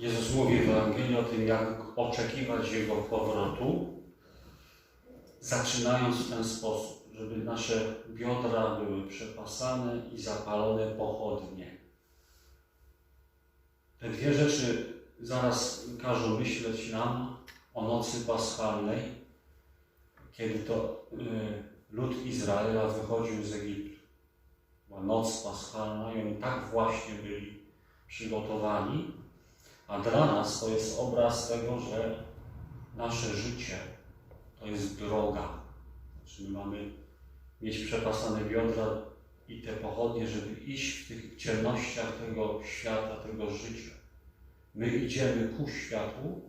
Jezus mówi w Ewangelii o tym, jak oczekiwać Jego powrotu, zaczynając w ten sposób, żeby nasze biodra były przepasane i zapalone pochodnie. Te dwie rzeczy zaraz każą myśleć nam o nocy paschalnej, kiedy to y, lud Izraela wychodził z Egiptu. Była noc paschalna i oni tak właśnie byli przygotowani, a dla nas to jest obraz tego, że nasze życie to jest droga. Znaczy my mamy mieć przepasane biodra i te pochodnie, żeby iść w tych ciemnościach tego świata, tego życia. My idziemy ku światłu,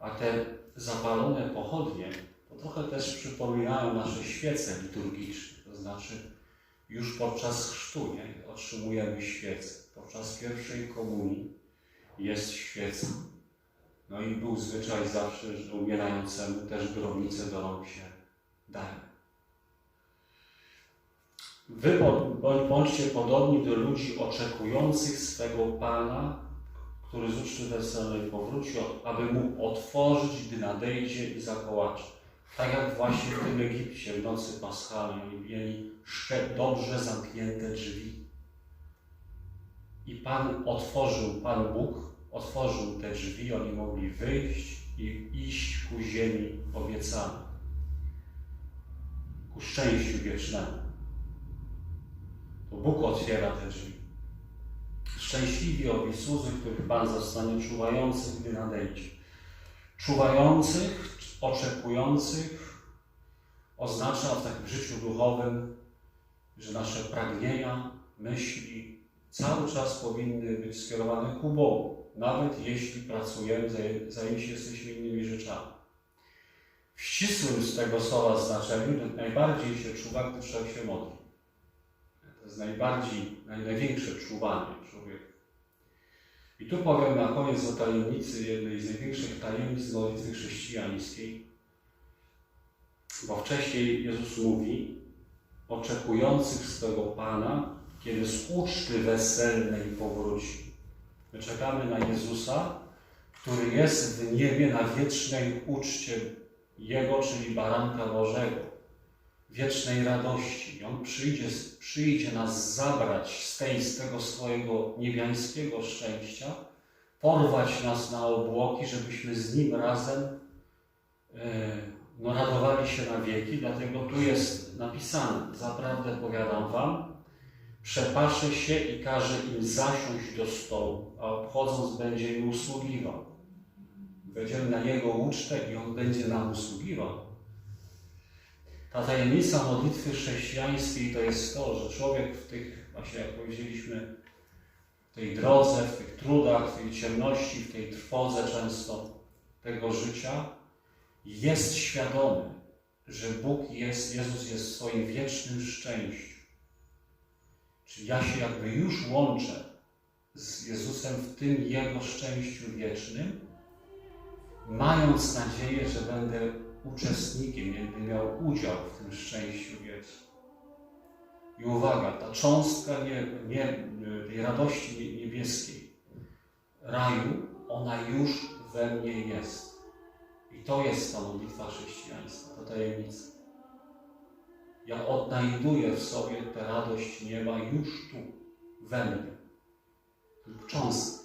a te zapalone pochodnie to trochę też przypominają nasze świece liturgiczne. To znaczy już podczas chrztu nie? otrzymujemy świecę. Podczas pierwszej komunii jest świeca. No i był zwyczaj zawsze, że umierającemu też grobnicę do rąk się daje. Wy bądź- bądźcie podobni do ludzi oczekujących swego Pana, który z uczty weselnej powróci, aby mu otworzyć, gdy nadejdzie i zakołacze. Tak jak właśnie w tym Egipcie w nocy paschalnej mieli dobrze zamknięte drzwi. I Pan otworzył, Pan Bóg otworzył te drzwi, oni mogli wyjść i iść ku ziemi obiecanej, ku szczęściu wiecznemu. To Bóg otwiera te drzwi. Szczęśliwi obiecuzy, których Pan zastanie czuwających, gdy nadejdzie. Czuwających, oczekujących oznacza w takim życiu duchowym, że nasze pragnienia, myśli cały czas powinny być skierowane ku Bogu, nawet jeśli pracujemy, zaję- zajęci jesteśmy innymi rzeczami. W ścisłym z tego słowa znaczeniu najbardziej się czuwa, gdy człowiek się modli. To jest najbardziej, naj, największe czuwanie człowieka. I tu powiem na koniec o tajemnicy, jednej z największych tajemnic modlitwy chrześcijańskiej, bo wcześniej Jezus mówi, oczekujących swego Pana, kiedy z uczty weselnej powróci. My czekamy na Jezusa, który jest w niebie na wiecznej uczcie Jego, czyli Baranka Bożego, wiecznej radości. I On przyjdzie, przyjdzie nas zabrać z, tej, z tego swojego niebiańskiego szczęścia, porwać nas na obłoki, żebyśmy z Nim razem e, no, radowali się na wieki. Dlatego tu jest napisane, zaprawdę powiadam Wam, przepaszę się i każe im zasiąść do stołu, a obchodząc będzie im usługiwał. Będziemy na Jego ucztę i On będzie nam usługiwał. Ta tajemnica modlitwy chrześcijańskiej to jest to, że człowiek w tych, właśnie jak powiedzieliśmy, w tej drodze, w tych trudach, w tej ciemności, w tej trwodze często tego życia, jest świadomy, że Bóg jest, Jezus jest w swoim wiecznym szczęściu. Czyli ja się jakby już łączę z Jezusem w tym Jego szczęściu wiecznym, mając nadzieję, że będę uczestnikiem, będę miał udział w tym szczęściu wiecznym. I uwaga, ta cząstka nie, nie, tej radości niebieskiej, raju, ona już we mnie jest. I to jest ta modlitwa chrześcijańska, ta tajemnica. Ja odnajduję w sobie tę radość nieba już tu, we mnie. Cząstka.